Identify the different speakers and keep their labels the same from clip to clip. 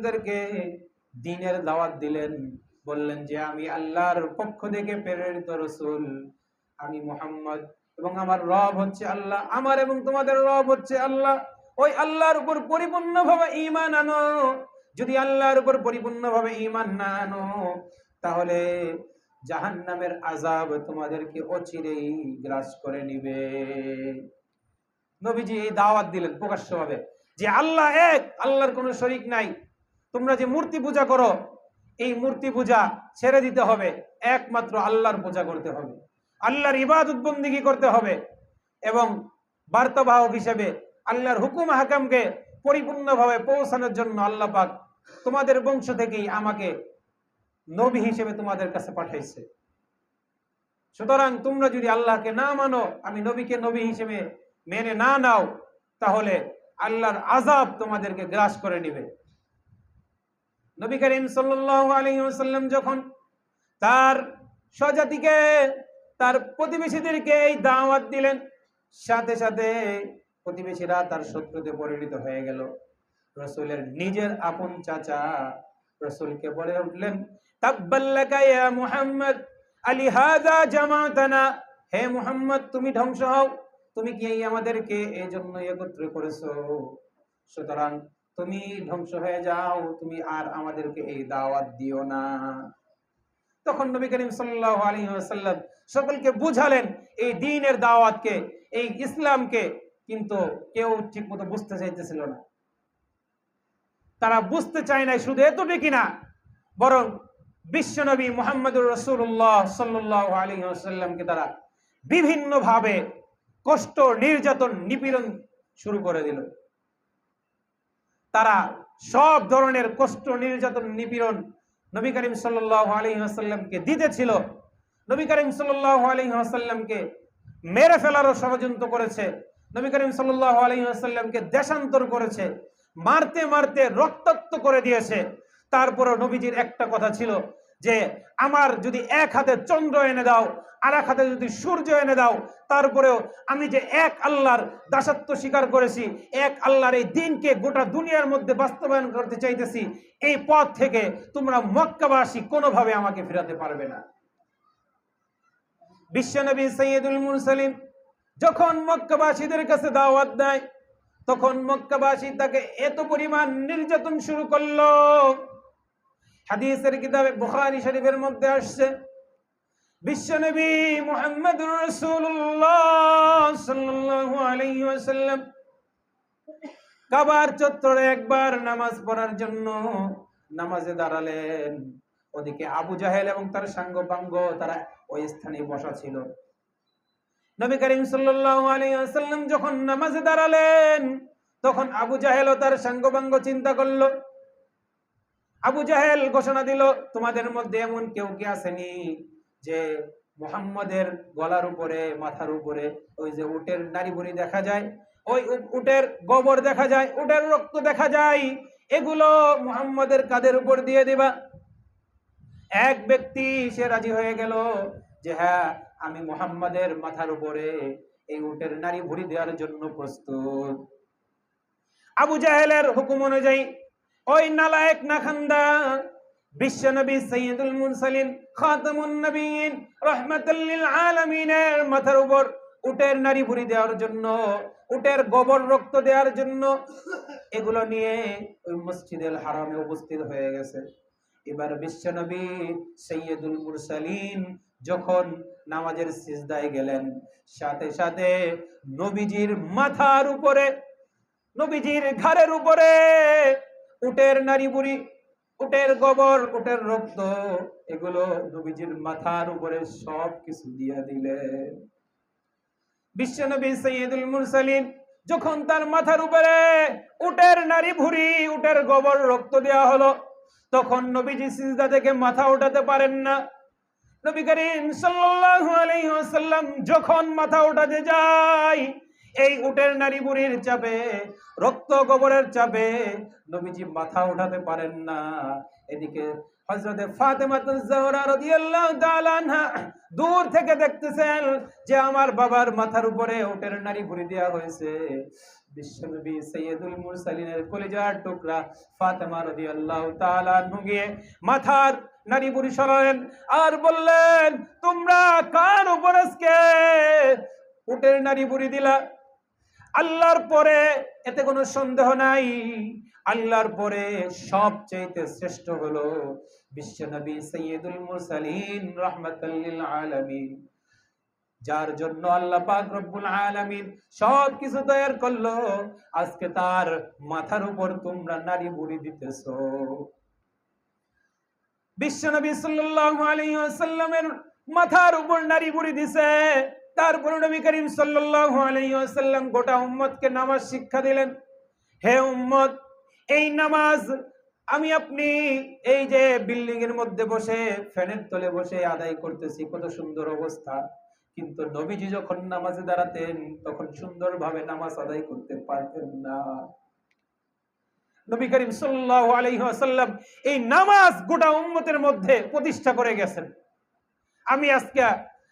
Speaker 1: তাদেরকে দিনের দাওয়াত দিলেন, বললেন যে আমি আল্লাহর পক্ষ থেকে প্রেরিত রসুল, আমি মোহাম্মদ এবং আমার রব হচ্ছে আল্লাহ, আমার এবং তোমাদের রব হচ্ছে আল্লাহ। ওই আল্লাহর উপর পরিপূর্ণভাবে ঈমান আনো, যদি আল্লাহর উপর পরিপূর্ণভাবে ঈমান না আনো, তাহলে জাহান্নামের আজাব তোমাদেরকে অচিরেই গ্রাস করে নিবে। নবীজি এই দাওয়াত দিলেন প্রকাশ্যভাবে যে আল্লাহ এক, আল্লাহর কোনো শরিক নাই। তোমরা যে মূর্তি পূজা করো, এই মূর্তি পূজা ছেড়ে দিতে হবে। একমাত্র আল্লাহর পূজা করতে হবে। আল্লাহর ইবাদত বন্দিগি করতে হবে এবং বার্তাবাহক হিসেবে আল্লাহর হুকুম হাকামকে পরিপূর্ণভাবে পৌঁছানোর জন্য আল্লাহ পাক তোমাদের বংশ থেকেই আমাকে নবী হিসেবে তোমাদের কাছে পাঠাইছে। সুতরাং তোমরা যদি আল্লাহকে না মানো, আমি নবীকে নবী হিসেবে মেনে না নাও, তাহলে আল্লাহর আজাব তোমাদেরকে গ্রাস করে নিবে। নবী করিম ওয়াসাল্লাম যখন তার স্বজাতিকে, তার প্রতিবেশীদেরকে এই দাওয়াত দিলেন, সাথে সাথে প্রতিবেশীরা তার শত্রুতে পরিণত হয়ে গেল। রসুলের নিজের আপন চাচা রসুলকে বলে উঠলেন মুহাম্মদ, আলি হাযা জামাতানা, হে মুহাম্মদ, তুমি ধ্বংস হও, তুমি কি আমাদেরকে এই জন্য একত্র করেছ? সুতরাং তুমি ধ্বংস হয়ে যাও, তুমি আর আমাদেরকে এই দাওয়াত দিও না। তখন নবী করিম সাল্লাল্লাহু আলাইহি ওয়াসাল্লাম সকলকে বুঝালেন, এই দ্বীনের দাওয়াতকে, এই ইসলামকে কিন্তু কেউ ঠিকমতো বুঝতে চাইতেছিল না। তারা বুঝতে চায় না শুধু এতটুকু না, বরং বিশ্বনবী মোহাম্মদুর রসুল্লাহ সাল্লাহ আলী আসাল্লামকে তারা বিভিন্নভাবে কষ্ট, নির্যাতন, নিপীড়ন শুরু করে দিল। তারা সব ধরনের কষ্ট, নির্যাতন, নিপীড়ন নবী করিম সাল্লাহ আলী আসাল্লামকে দিতেছিল। নবী করিম সাল্লাহ আলী আসাল্লামকে মেরে ফেলারও ষড়যন্ত্র করেছে। নবী করিম সাল্লাহ আলী আসাল্লামকে দেশান্তর করেছে, মারতে মারতে রক্তাক্ত করে দিয়েছে। তারপরও নবীজির একটা কথা ছিল যে আমার যদি এক হাতে চন্দ্র এনে দাও, আর এক হাতে যদি সূর্য এনে দাও, তারপরেও আমি যে এক আল্লাহর দাসত্ব স্বীকার করেছি, এক আল্লাহর এই দিনকে গোটা দুনিয়ার মধ্যে বাস্তবায়ন করতে চাইতেছি, এই পথ থেকে তোমরা মক্কাবাসী কোনোভাবে আমাকে ফেরাতে পারবে না। বিশ্বনবী সৈয়দুল মুরসালিম যখন মক্কাবাসীদের কাছে দাওয়াত দেয়, তখন মক্কাবাসী তাকে এত পরিমাণ নির্যাতন শুরু করল। হাদিসের কিতাবে বুখারী শরীফের মধ্যে আসছে, বিশ্বনবী মুহাম্মদুর রাসূলুল্লাহ সাল্লাল্লাহু আলাইহি ওয়াসাল্লাম কাবার চত্বরে একবার নামাজ পড়ার জন্য নামাজে দাঁড়ালেন। ওদিকে আবু জাহেল এবং তার সাঙ্গ বাঙ্গ তারা ওই স্থানে বসা ছিল। নবী করিম সাল্লাল্লাহু আলাইহি ওয়াসাল্লাম যখন নামাজে দাঁড়ালেন, তখন আবু জাহেল ও তার সাঙ্গবাঙ্গ চিন্তা করল আবু জাহেল ঘোষণা দিল, তোমাদের মধ্যে এমন কেউ কি আসেনি যে মোহাম্মদের গলার উপরে, মাথার উপরে ওই যে উটের নারী বুড়ি দেখা যায়? ওই উটের গোবর দেখা যায়, উটের রক্ত দেখা যায়। এগুলো মোহাম্মদের কাদের উপর দিয়ে দিবা। এক ব্যক্তি সে রাজি হয়ে গেল যে হ্যাঁ আমি মোহাম্মদের মাথার উপরে এই উটের নারী ভুড়ি দেওয়ার জন্য প্রস্তুত। আবু জাহেলের হুকুম অনুযায়ী ওই নালায়েক নাখান্দা বিশ্বনবী সৈয়দুল মুরসালিন, খাতামুন নবীন, রহমাতুল লিল আলামিনের মাথার উপর উটের নারী ভুড়ি দেওয়ার জন্য, উটের গোবর রক্ত দেওয়ার জন্য, এগুলো নিয়ে ওই মসজিদুল হারামে উপস্থিত হয়ে গেছে। এবার বিশ্বনবী সৈয়দুল মুরসালিন যখন নামাজের সিজদায় গেলেন, সাথে সাথে নবীজির মাথার উপরে, নবীজির ঘাড়ের উপরে উটের নারী বুড়ি, উটের গোবর, উটের রক্ত, এগুলো নবীজির মাথার উপরে সব কিছু দিয়ে দিলেন। বিশ্বনবী সৈয়দুল মুরসালিন যখন তার মাথার উপরে উটের নারী ভুড়ি, উটের গোবর, রক্ত দেওয়া হলো, তখন নবীজি সিজদা থেকে মাথা উঠাতে পারেন না। নবী করিম সাল্লাল্লাহু আলাইহি ওয়াসাল্লাম যখন মাথা উঠাতে যায় এই উটের নারী বুড়ির চাপে, রক্ত গোবরের চাপে। নবীজি মাথা উঠাতে পারেন না। এদিকে দূর থেকে দেখতেছেন যে আমার বাবার মাথার উপরে উটের নারী ভুড়ি দেওয়া হয়েছে। বিশ্বনবী সৈয়দুল মুরসালিনের কলিজার টুকরা ফাতেমা রাদিয়াল্লাহু তাআলা আনহু মাথার নারী বুড়ি সরালেন আর বললেন, তোমরা কার উপর আজকে উটের নারী বুড়ি দিলা? আল্লাহর পরে এতে কোনো সন্দেহ নাই। আল্লাহর পরে সবচেয়ে শ্রেষ্ঠ হলো বিশ্বনবী সৈয়দুল মুরসালিন, রাহমাতাল লিল আলামিন। যার জন্য আল্লাহ পাক রব্বুল আলামিন সব কিছু তৈরি করল। আজকে তার মাথার উপর তোমরা নারী বুড়ি দিতেছো। বিশ্বনবী সাল্লাল্লাহু আলাইহি ওয়াসাল্লামের মাথার উপর নারী বুড়ি দিছে। তারপর নবী করিম সাল্লাল্লাহু আলাইহি ওয়াসাল্লাম গোটা উম্মতকে নামাজ শিক্ষা দিলেন। হে উম্মত, এই নামাজ আমি আপনি এই যে বিল্ডিং এর মধ্যে বসে, ফ্যানের তলে বসে আদায় করতেছি, কত সুন্দর অবস্থা। কিন্তু নবীজি যখন নামাজে দাঁড়াতেন, তখন সুন্দরভাবে নামাজ আদায় করতে পারতেন না। নবী করিম সাল্লাল্লাহু আলাইহি ওয়াসাল্লাম এই নামাজ গোটা উম্মতের মধ্যে প্রতিষ্ঠা করে গেছেন। আমি আজকে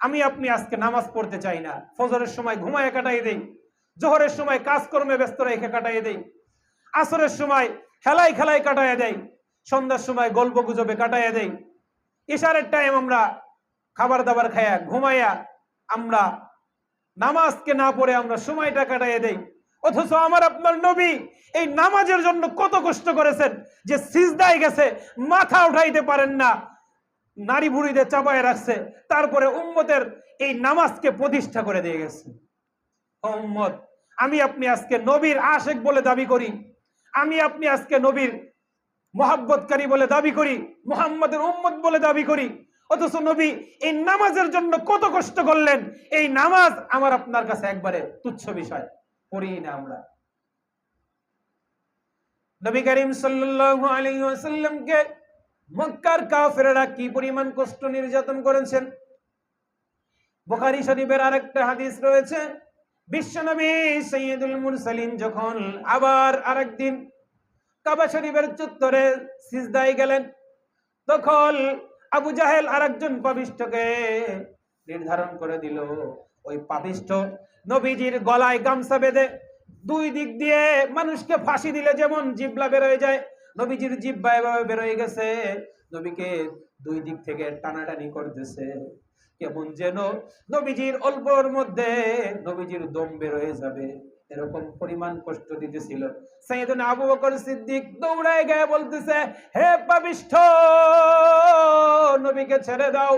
Speaker 1: আমি আপনি আজকে নামাজ পড়তে চাই না। ফজরের সময় ঘুমায় কাটাই দেই। জোহরের সময় কাজকর্মে ব্যস্ত রেখে কাটাই দেই। আসরের সময় খেলায় খেলায় কাটায় দেয় সন্ধ্যার সময় গল্প গুজবে কাটাইয়া দেয় ইশারের টাইম আমরা খাবার দাবার খাইয়া ঘুমাইয়া আমরা নামাজকে না পড়ে আমরা সময়টা কাটাইয়া দেই। অথচ আমার আপনার নবী এই নামাজের জন্য কত কষ্ট করেছেন যে সিজদায় গেছে, মাথা উঠাইতে পারেন না। নারী বুড়িদের চাপায় রাখছে, তারপরে উম্মতের এই নামাজকে প্রতিষ্ঠা করে দিয়ে গেছে। উম্মত, আমি আপনি আজকে নবীর আশেক বলে দাবি করি, আমি আপনি আজকে নবীর মোহাব্বতকারী বলে দাবি করি, মোহাম্মদের উম্মত বলে দাবি করি, অথচ নবী এই নামাজের জন্য কত কষ্ট করলেন, এই নামাজ আমার আপনার কাছে একবারে তুচ্ছ বিষয়, পড়ি না আমরা। নবী করিম সাল্লাল্লাহু আলাইহি ওয়াসাল্লামকে মক্কার কাফেররা কি পরিমাণ কষ্ট নির্যাতন করেছেন? বুখারী শরীফের আরেকটা হাদিস রয়েছে, বিশ্বনবী সৈয়দুল মুরসালিন যখন আবার আরেকদিন কাবা শরীফের চত্বরে সিজদায় গেলেন, তখন আবু জাহেল আরেকজন পাবিষ্টকে নির্ধারণ করে দিল, ওই পাপিষ্ঠ নবীজির গলায় গামছা বেঁধে দুই দিক দিয়ে মানুষকে ফাঁসি দিলে যেমন জিবলা বেরোয় যায় নবীজির জিব্বা এভাবে বেরোয় গেছে। নবীকে দুই দিক থেকে টানাটানি করতেছে। কেমন যেন নবীজির অল্পর মধ্যে নবীজির দম বেরোয় যাবে। এরকম পরিমাণ কষ্ট দিতেছিল। সাইয়েদুন আবু বকর সিদ্দিক দৌড়ায় গিয়ে বলতেছে, হে পাপিষ্ঠ, নবীকে ছেড়ে দাও।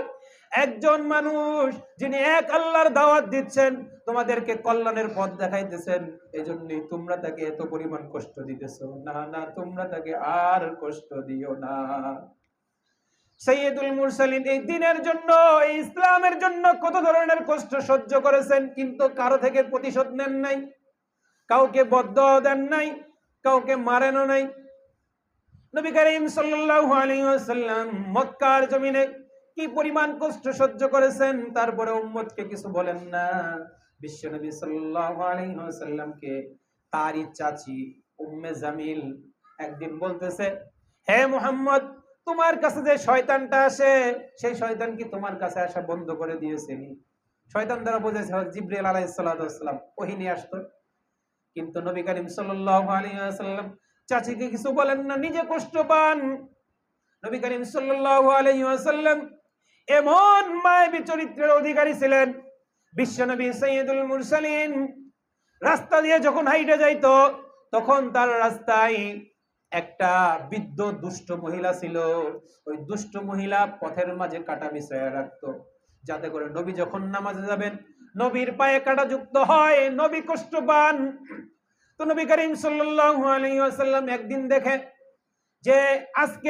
Speaker 1: একজন মানুষ যিনি এক আল্লাহর দাওয়াত দিচ্ছেন, তোমাদেরকে কল্যাণের পথ দেখাইতেছেন। এই জন্যই তোমরা তাকে এত পরিমাণ কষ্ট দিতেছো। না না, তোমরা তাকে আর কষ্ট দিও না। সৈয়দুল মুরসালিন এই দিনের জন্য, এই ইসলামের জন্য কত ধরনের কষ্ট সহ্য করেছেন, কিন্তু কারও থেকে প্রতিশোধ নেন নাই, কাউকে বদ্ধ দেন নাই, কাউকে মারেনও নাই। নবী করিম সাল্লাল্লাহু আলাইহি ওয়াসাল্লাম মক্কার জমিনে কি পরিমাণ কষ্ট সহ্য করেছেন? তারপরে উম্মতকে কিছু বলেন না। বিশ্বনবী সাল্লাল্লাহু আলাইহি ওয়াসাল্লামকে তারই চাচি উম্মে জামিল একদিন বলতেছে, হে মুহাম্মদ, তোমার কাছে যে শয়তানটা আসে, সেই শয়তান কি তোমার কাছে আসা বন্ধ করে দিয়েছে শয়তান দ্বারা বুঝেছে জিব্রিল আলাইহিস সালাম ওহি নিয়ে আসতো। কিন্তু নবী করিম সাল্লাল্লাহু আলাইহি ওয়াসাল্লাম চাচিকে কিছু বলেন না, নিজে কষ্ট পান। নবী করিম সাল্লাল্লাহু আলাইহি ওয়াসাল্লাম এমন মায়াবী চরিত্রের অধিকারী ছিলেন বিশ্বনবী সৈয়দুল মুরসালিন। রাস্তা দিয়ে যখন হাইটে যাইতো, তখন তার রাস্তায় একটা বৃদ্ধ দুষ্ট মহিলা ছিল। ওই দুষ্ট মহিলা পথের মাঝে কাটা বিছায়া রাখতো, যাতে করে নবী যখন নামাজে যাবেন, নবীর পায়ে কাটা যুক্ত হয়, নবী কষ্ট পান। তো নবী করিম ওয়াসাল্লাম একদিন দেখে যে আজকে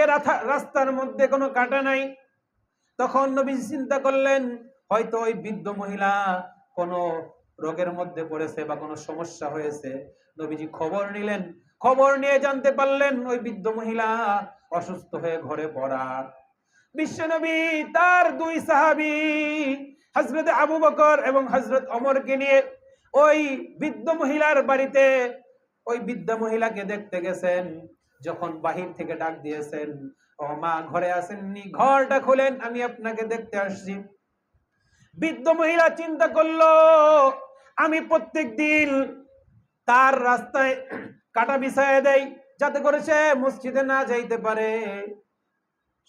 Speaker 1: রাস্তার মধ্যে কোনো কাটা নাই তখন নবী চিন্তা করলেন, হয়তো ওই বৃদ্ধ মহিলা কোনো রোগের মধ্যে পড়েছে বা কোনো সমস্যা হয়েছে। নবীজি খবর নিলেন। খবর নিয়ে জানতে পারলেন ওই বৃদ্ধ মহিলা অসুস্থ হয়ে ঘরে পড়া বিশ্বনবী তার দুই সাহাবি হজরত আবু বকর এবং হজরত অমরকে নিয়ে ওই বৃদ্ধ মহিলার বাড়িতে ওই বৃদ্ধ মহিলাকে দেখতে গেছেন। যখন বাহির থেকে ডাক দিয়েছেন, ও মা, ঘরে আসেননি? ঘরটা খুলেন, আমি আপনাকে দেখতে আসছি। বৃদ্ধ মহিলা চিন্তা করল, আমি প্রত্যেক দিন তার রাস্তায় কাটা বিছায় দেয় যাতে করে সে মসজিদে না যাইতে পারে।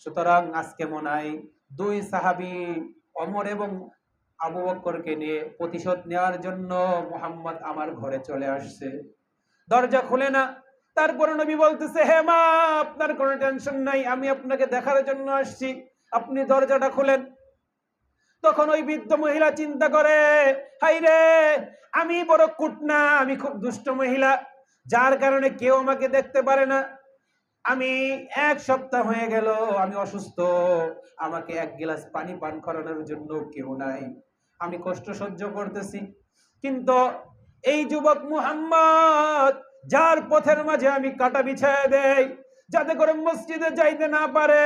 Speaker 1: সুতরাং আজকে মনে হয় দুই সাহাবি, অমর এবং আবু বক্করকে নিয়ে প্রতিশোধ নেওয়ার জন্য মোহাম্মদ আমার ঘরে চলে আসছে। দরজা খুলে না তারপরে নবী বলতেছে, হে মা, আপনার কোনো টেনশন নাই, আমি আপনাকে দেখার জন্য আসছি। আপনি দরজাটা খুলেন। তখন ওই বৃদ্ধ মহিলা চিন্তা করে হাই রে, আমি বড় কুটনা, আমি খুব দুষ্ট মহিলা, যার কারণে কেউ আমাকে দেখতে পারে না। আমি এক সপ্তাহ হয়ে গেল, আমি অসুস্থ, আমাকে এক গ্লাস পানি পান করানোর জন্য কেউ নাই। আমি কষ্ট সহ্য করতেছি। কিন্তু এই যুবক মুহাম্মদ যার পথের মাঝে আমি কাটা বিছায় দেই, যাতে করে মসজিদে যাইতে না পারে,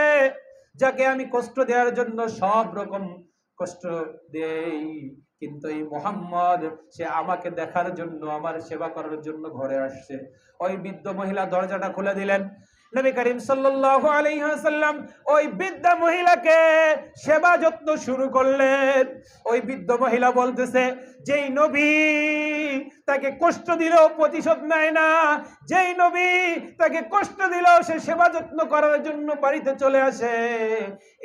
Speaker 1: যাকে আমি কষ্ট দেওয়ার জন্য সব রকম কষ্ট দেই। কিন্তু এই মোহাম্মদ, সে আমাকে দেখার জন্য, আমার সেবা করার জন্য ঘরে আসছে। ওই বৃদ্ধ মহিলা দরজাটা খুলে দিলেন। নবী করিম ওই বৃদ্ধ মহিলাকে সেবা যত্ন শুরু করলেন। ওই বৃদ্ধ মহিলা বলতেছে, যেই নবী তাকে কষ্ট দিলেও প্রতিশোধ নেয় না, যেই নবী তাকে কষ্ট দিলেও সে সেবা যত্ন করার জন্য বাড়িতে চলে আসে।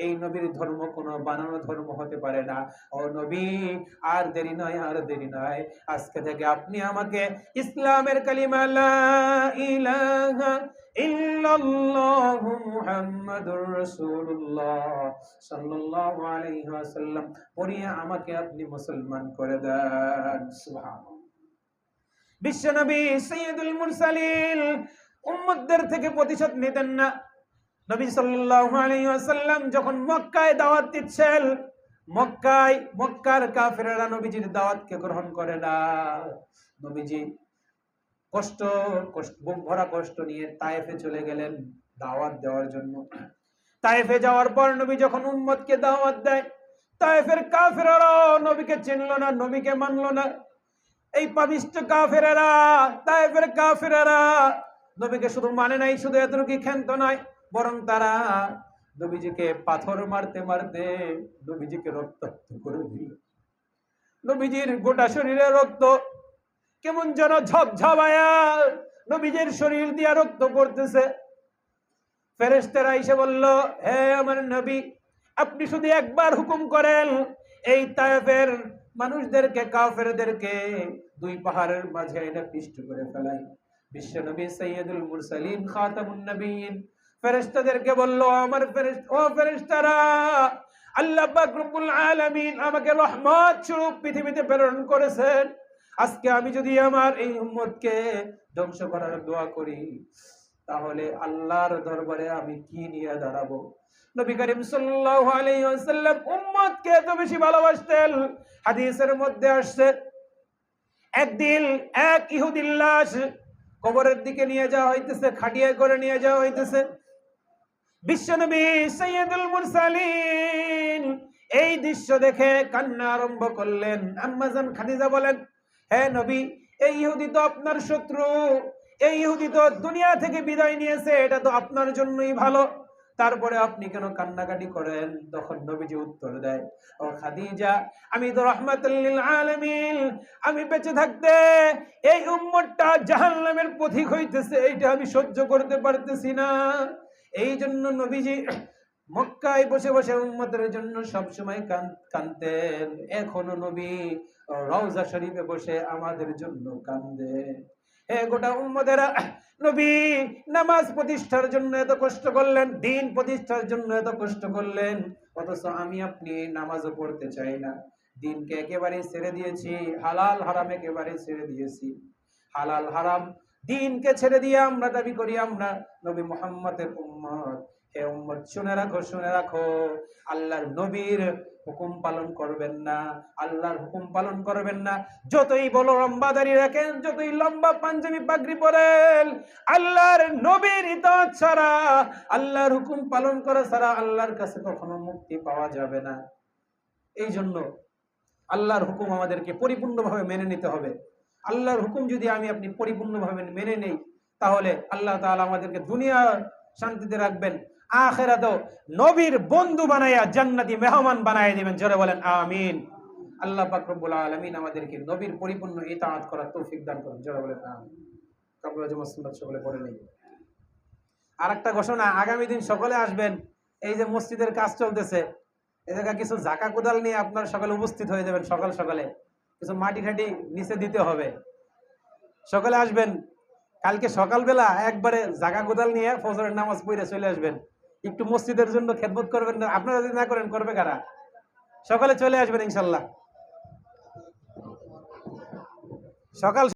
Speaker 1: এই নবীর ধর্ম কোনো বানানো ধর্ম হতে পারে না। ও নবী, আর দেরি নয়, আর দেরি নয়। আজকে থেকে আপনি আমাকে ইসলামের কালিমা লা ইলাহা আমাকে আপনি মুসলমান করে দেন। সুবহানাল্লাহ। বিশ্বনবী সৈয়দুল মুরসালিন উম্মতদের থেকে প্রতিশোধ নিতেন না। নবী ওয়াসাল্লাম যখন মক্কায় দাওয়াত দিচ্ছেন, মক্কায় মক্কার কাফেররা নবীজির দাওয়াতকে গ্রহণ করে না। নবীজি কষ্ট বুক ভরা কষ্ট নিয়ে তায়েফে চলে গেলেন দাওয়াত দেওয়ার জন্য। তায়েফে যাওয়ার পর নবী যখন উম্মতকে দাওয়াত দেয়, তায়েফের কাফেররাও নবীকে চিনলো না, নবীকে মানলো না। এই পাবিষ্ট কাফেরেরা, তায়েফের কাফেরেরা নবীকে শুধু মানে নাই, শুধু এতটুকু ক্ষান্ত নয়, বরং তারা নবীজিকে পাথর মারতে মারতে নবীজিকে রক্তাক্ত করে দিল। নবীজির গোটা শরীরে রক্ত কেমন যেন ঝকঝমায়া নবীজির শরীর দিয়ে রক্ত পড়তেছে। ফেরেশতারা এসে বলল, হে আমার নবী, আপনি শুধু একবার হুকুম করেন, এই তায়েফের মানুষদেরকে, কাফেরদেরকে দুই পাহাড়ের মাঝে এনে পিষ্ট করে ফেলাই। বিশ্ব নবী সৈয়দুল মুরসালিন, খাতামুন নবীন, ফেরেশতাদেরকে বলল, আমার ও ফেরেশতারা, আল্লাহ রব্বুল আলামিন আমাকে রহমত স্বরূপ পৃথিবীতে প্রেরণ করেছেন। আজকে আমি যদি আমার এই উম্মতকে ধ্বংস করার দোয়া করি, তাহলে আল্লাহর দরবারে আমি কি নিয়ে দাঁড়াবো? নবী করিম সাল্লাল্লাহু আলাইহি ওয়াসাল্লাম উম্মতকে এত বেশি ভালোবাসতেন। হাদিসের মধ্যে আসছে, একদিন এক ইহুদির লাশ কবরের দিকে নিয়ে যাওয়া হইতেছে, খাটিয়ে করে নিয়ে যাওয়া হইতেছে। বিশ্বনবী সৈয়দুল মুরসালিন এই দৃশ্য দেখে কান্না আরম্ভ করলেন। আম্মাজান খাদিজা বলেন হে নবী, এই ইহুদি তো আপনার শত্রু। এই ইহুদি তো দুনিয়া থেকে বিদায় নিয়েছে, এটা তো আপনার জন্যই ভালো। তারপরে আপনি কেন কান্নাকাটি করেন? তখন নবীজি উত্তর দেয় ও খাদিজা, আমি তো রহমাতুল্লিল আলামিন। আমি বেঁচে থাকতে এই উম্মতটা জাহান্নামের পথিক হইতেছে, এইটা আমি সহ্য করতে পারতেছি না। এই জন্য নবীজি মক্কায় বসে বসে উম্মতের জন্য সবসময় কান- কানতেন এখনও নবী রওজা শরীফে বসে আমাদের জন্য কান্দে। হে গোটা উম্মতেরা, নবী, নামাজ প্রতিষ্ঠার জন্য এত কষ্ট করলেন, দিন প্রতিষ্ঠার জন্য এত কষ্ট করলেন, অথচ আমি আপনি নামাজও পড়তে চাই না। দিনকে একেবারে ছেড়ে দিয়েছি, হালাল হারাম একেবারে ছেড়ে দিয়েছি। হালাল হারাম দিনকে ছেড়ে দিয়ে আমরা দাবি করি, আমরা নবী মোহাম্মদের উম্মত। হে উম্মত, শুনে রাখো শুনে রাখো। আল্লাহর নবীর হুকুম পালন করবেন না। আল্লাহর হুকুম পালন করবেন না। যতই বলো লম্বা দাড়ি রাখেন, যতই লম্বা পাঞ্জাবি পাগড়ি পরেন, আল্লাহর নবীর ইতাত ছাড়া, আল্লাহর হুকুম পালন করা ছাড়া আল্লাহর কাছে কখনো মুক্তি পাওয়া যাবে না। এই জন্য আল্লাহর হুকুম আমাদেরকে পরিপূর্ণভাবে মেনে নিতে হবে। আল্লাহর হুকুম যদি আমি আপনি পরিপূর্ণভাবে মেনে নেই, তাহলে আল্লাহ তাআলা আমাদেরকে দুনিয়া শান্তিতে রাখবেন। আখেরাতেও নবীর বন্ধু বানাইয়া জান্নাতি মেহমান বানাইয়া দিবেন। জোরে বলেন, আমিন। আল্লাহ পাক রব্বুল আলামিন আমাদেরকে নবীর পরিপূর্ণ ইতাআত করার তৌফিক দান করুন। যারা বলে আমিন। জমা সকলে পড়ে নেই। আর একটা ঘোষণা, আগামী দিন সকলে আসবেন, এই যে মসজিদের কাজ চলতেছে, এই কিছু জাকা কোদাল নিয়ে আপনার সকালে উপস্থিত হয়ে যাবেন সকাল সকালে। কিছু মাটি ঠাটি নিচে দিতে হবে। সকালে আসবেন, কালকে সকালবেলা একবারে জাগা কোদাল নিয়ে ফজরের নামাজ পড়ে চলে আসবেন। একটু মসজিদের জন্য খেদমত করবেন না। আপনারা যদি না করেন, করবে কারা? সকালে চলে আসবেন ইনশাল্লাহ। সকাল